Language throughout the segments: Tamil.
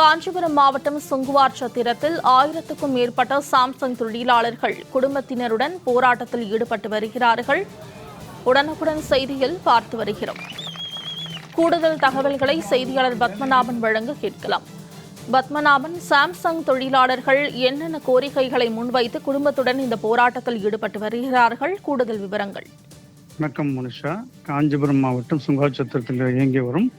காஞ்சிபுரம் மாவட்டம் சுங்குவார் சத்திரத்தில் ஆயிரத்துக்கும் மேற்பட்ட சாம்சங் தொழிலாளர்கள் குடும்பத்தினருடன் போராட்டத்தில் ஈடுபட்டு வருகிறார்கள். உடனுக்குடன் செய்தியில் பார்த்து வருகிறோம். கூடுதல் தகவல்களை செய்தியாளர் பத்மநாபன் வழங்க கேட்கலாம். பத்மநாபன் சாம்சங் தொழிலாளர்கள் என்னென்ன கோரிக்கைகளை முன்வைத்து குடும்பத்துடன் இந்த போராட்டத்தில் ஈடுபட்டு வருகிறார்கள்? கூடுதல் விவரங்கள். வணக்கம் மனுஷா. காஞ்சிபுரம் மாவட்டம் சுங்காச்சத்திரத்தில் இயங்கி வரும்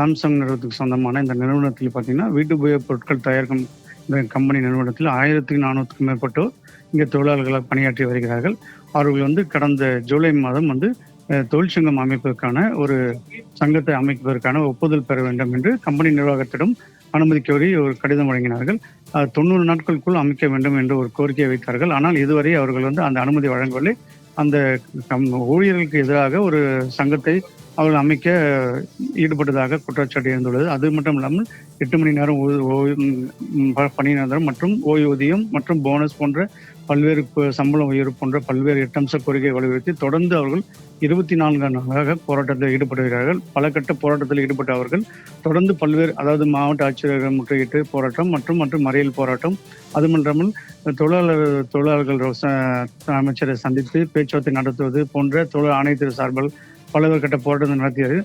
சாம்சங் நிறுவனத்துக்கு சொந்தமான இந்த நிறுவனத்தில் பார்த்தீங்கன்னா வீட்டு உபயோக பொருட்கள் தயாரிக்கும் இந்த கம்பெனி நிறுவனத்தில் ஆயிரத்தி நானூற்றுக்கும் மேற்பட்டோர் இங்கே தொழிலாளர்களாக பணியாற்றி வருகிறார்கள். அவர்கள் வந்து கடந்த ஜூலை மாதம் வந்து தொழிற்சங்கம் அமைப்பதற்கான ஒரு சங்கத்தை அமைப்பதற்கான ஒப்புதல் பெற வேண்டும் என்று கம்பெனி நிர்வாகத்திடம் அனுமதி கோரி ஒரு கடிதம் வழங்கினார்கள். தொண்ணூறு நாட்களுக்குள் அமைக்க வேண்டும் என்று ஒரு கோரிக்கையை வைத்தார்கள். ஆனால் இதுவரை அவர்கள் வந்து அந்த அனுமதி வழங்கவில்லை. அந்த ஊழியர்களுக்கு எதிராக ஒரு சங்கத்தை அவர்கள் அமைக்க ஈடுபட்டதாக குற்றச்சாட்டு இருந்துள்ளது அது மட்டும் இல்லாமல் எட்டு மணி நேரம் ஓய்வு- பணி நேரம் மற்றும் ஓய்வூதியம் மற்றும் போனஸ் போன்ற பல்வேறு சம்பளம் உயர்வு போன்ற பல்வேறு எட்டு அம்ச கோரிக்கை வலியுறுத்தி தொடர்ந்து அவர்கள் இருபத்தி நான்கு நாளாக போராட்டத்தில் ஈடுபடுகிறார்கள் பல கட்ட போராட்டத்தில் ஈடுபட்ட அவர்கள் தொடர்ந்து பல்வேறு அதாவது மாவட்ட ஆட்சியர்கள் முற்றுகையிட்டு போராட்டம் மற்றும் மற்றும் மறியல் போராட்டம். அது மட்டுமல்லாமல் தொழிலாளர் தொழிலாளர்கள் அமைச்சரை சந்தித்து பேச்சுவார்த்தை நடத்துவது போன்ற தொழில் ஆணையத்தின் சார்பில் பல்வேறு கட்ட போராட்டம் நடத்தியது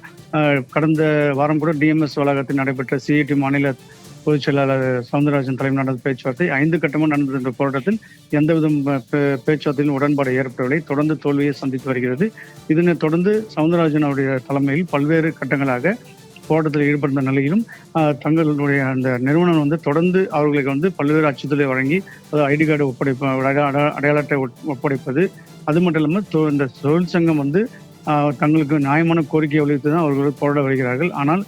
கடந்த வாரம் கூட டிஎம்எஸ் வளாகத்தில் நடைபெற்ற சிஐடி மாநில பொதுச் செயலாளர் சவுந்தரராஜன் தலைமை நடந்த பேச்சுவார்த்தை ஐந்து கட்டமாக நடந்த இந்த போராட்டத்தில் எந்தவிதம் பே- பேச்சுவார்த்தையிலும் உடன்பாடு ஏற்படவில்லை. தொடர்ந்து தோல்வியை சந்தித்து வருகிறது. இதனைத் தொடர்ந்து சவுந்தரராஜன் அவருடைய தலைமையில் பல்வேறு கட்டங்களாக போராட்டத்தில் ஈடுபட்ட நிலையிலும் தங்களுடைய அந்த நிறுவனம் வந்து தொடர்ந்து அவர்களுக்கு வந்து பல்வேறு அச்சுறுத்தலை வழங்கி அதாவது ஐடி கார்டு ஒப்படைப்ப அடையா- அடையாளத்தை ஒப்படைப்பது. அது மட்டும் இல்லாமல் தொ- இந்த தொழிற்சங்கம் வந்து தங்களுக்கு நியாயமான கோரிக்கை வலியுறுத்தி தான் அவர்கள் போராட வருகிறார்கள். ஆனால்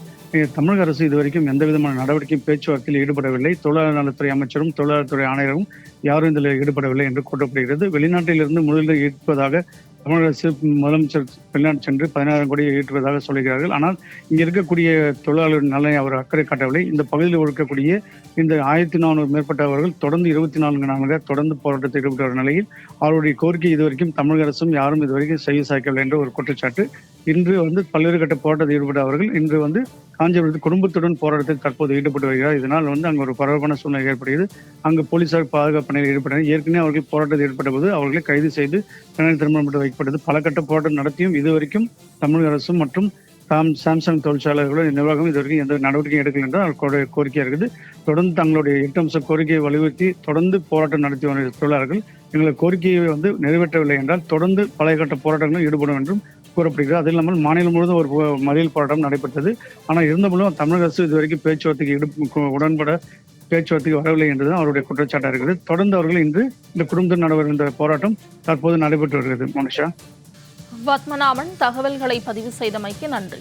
தமிழக அரசு இதுவரைக்கும் எந்த விதமான நடவடிக்கையும் பேச்சுவார்த்தையில் ஈடுபடவில்லை. தொழிலாளர் நலத்துறை அமைச்சரும் தொழிலாளர் துறை ஆணையரும் யாரும் இதில் ஈடுபடவில்லை என்று கூறப்படுகிறது. வெளிநாட்டிலிருந்து முதலீடு ஈர்ப்பதாக தமிழக அரசு முதலமைச்சர் வெளிநாடு சென்று பதினாயிரம் கோடி ஈட்டுவதாக சொல்கிறார்கள். ஆனால் இங்கே இருக்கக்கூடிய தொழிலாளர் நலனை அவர் அக்கறை காட்டவில்லை. இந்த பகுதியில் இருக்கக்கூடிய இந்த ஆயிரத்தி நானூறு மேற்பட்டவர்கள் தொடர்ந்து இருபத்தி நான்கு நான்காக தொடர்ந்து போராட்டத்தில் ஈடுபட்டு வரும் நிலையில் அவருடைய கோரிக்கை இதுவரைக்கும் தமிழக அரசும் யாரும் இதுவரைக்கும் செய்ய சாய்க்கவில்லை என்ற ஒரு குற்றச்சாட்டு. இன்று வந்து பல்வேறு கட்ட போராட்டத்தில் ஈடுபட்ட அவர்கள் இன்று வந்து காஞ்சிபுரத்தில் குடும்பத்துடன் போராட்டத்தில் தற்போது ஈடுபட்டு வருகிறார். இதனால் வந்து அங்கே ஒரு பரபரப்பான சூழ்நிலை ஏற்படுகிறது. அங்கு போலீசார் பாதுகாப்பு பணியில் ஈடுபட்டனர். ஏற்கனவே அவர்கள் போராட்டத்தில் ஈடுபட்ட போது அவர்களை கைது செய்து பிணை திருமணம் வைக்க வைக்கப்பட்டது பல கட்ட போராட்டம் நடத்தியும் இதுவரைக்கும் தமிழக அரசும் மற்றும் தாம் சாம்சங் தொழிற்சாலைகளோட நிர்வாகம் இதுவரைக்கும் எந்த நடவடிக்கையும் எடுக்கல என்று கோரிக்கை இருக்குது. தொடர்ந்து தங்களுடைய எட்டு அம்ச கோரிக்கையை வலியுறுத்தி தொடர்ந்து போராட்டம் நடத்தி வரும் தொழிலாளர்கள் எங்கள் கோரிக்கையை வந்து நிறைவேற்றவில்லை என்றால் தொடர்ந்து பழைய கட்ட போராட்டங்களும் ஈடுபடும் என்றும் கூறப்படுகிறது. அது இல்லாமல் மாநிலம் முழுவதும் ஒரு மறியல் போராட்டம் நடைபெற்றது. ஆனால் இருந்தபோதும் தமிழக அரசு இதுவரைக்கும் பேச்சுவார்த்தைக்கு உடன்பட பேச்சுவார்த்தைக்கு வரவில்லை என்றுதான் அவருடைய குற்றச்சாட்டாக இருக்கிறது தொடர்ந்து அவர்கள் இன்று இந்த குடும்ப நடுவர் போராட்டம் தற்போது நடைபெற்று வருகிறது. மனுஷா. பத்மநாபன் தகவல்களை பதிவு செய்தமைக்கு நன்றி.